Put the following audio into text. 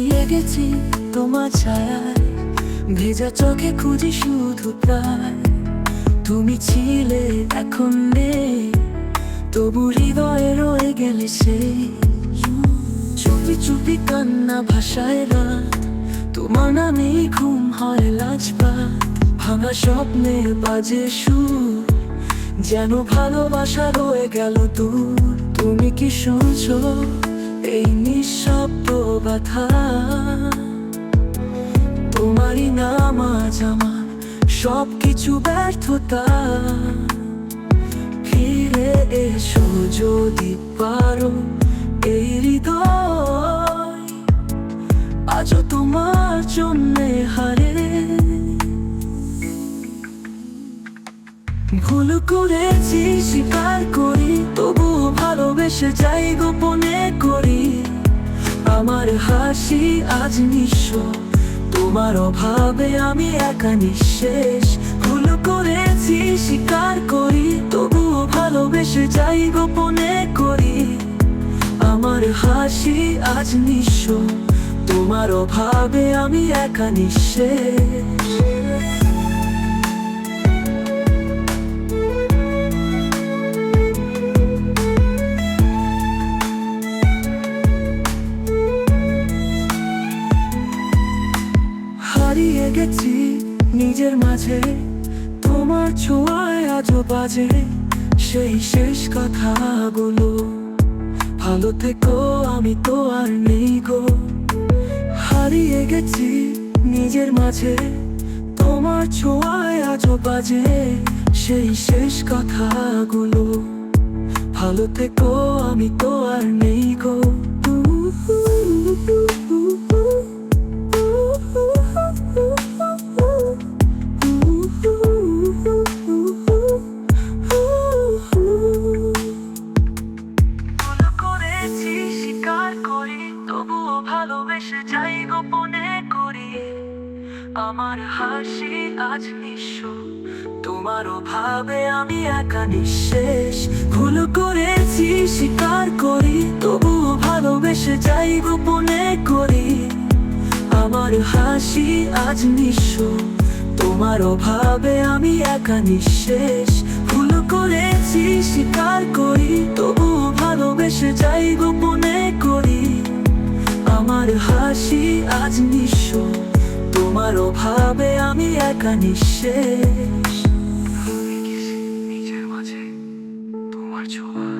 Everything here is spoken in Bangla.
গেছি তোমার ছায়ায়। ভেজা চোখে খুঁজি শুধু প্রায়। তুমি ছিলে, এখন নেই। তবু হৃদয়ে রয়ে গেলে সে চুপি চুপি কান্না ভাষায় রাত। তোমার নামেই ঘুম হয় লাজবাত। ভাঙা স্বপ্নে বাজে সুর। যেন ভালোবাসা রয়ে গেল দূর। তুমি কি শুনছো এই নিঃশব্দ ব্যথা। তোমারই নাম আমার সব কিছু ব্যর্থতা। ফিরে এসো যদি পারো এই হৃদয় তোমার জন্যে হারে। ভুল করেছি, স্বীকার করি, তবুও ভালোবেসে যাই গোপনে। আমার হাসি আজ নিঃস্ব। তোমার অভাবে আমি একা নিঃশেষ। ভুল করেছি, স্বীকার করি, তবুও ভালোবেসে যাই, গোপনে করি। আমার হাসি আজ নিঃস্ব। তোমার অভাবে আমি একা নিঃশেষ। হারিয়ে গেছি নিজের মাঝে। তোমার ছোঁয়ায় আজও বাজে সেই শেষ কথাগুলো। ভালো থেকো, আমি তো আর নেই গো। হারিয়ে গেছি নিজের মাঝে। তোমার ছোঁয়ায় আজও বাজে সেই শেষ কথাগুলো। ভালো থেকো, আমি তো আর নেই গো। তবুও ভালোবেসে যাই গোপনে করি। আমার হাসি আজ অভাবে আমি একা নিঃশেষ। ভুল করেছি, স্বীকার করি, তবুও ভালোবেসে যাই গোপনে করি। আমার হাসি আজ নিঃস্ব। তোমার অভাবে আমি একা নিঃশেষ। ভুল করেছি আজ নিঃস তোমার অভাবে আমি একা নিঃশেষ। নিজের মাঝে। তোমার ছোঁয়া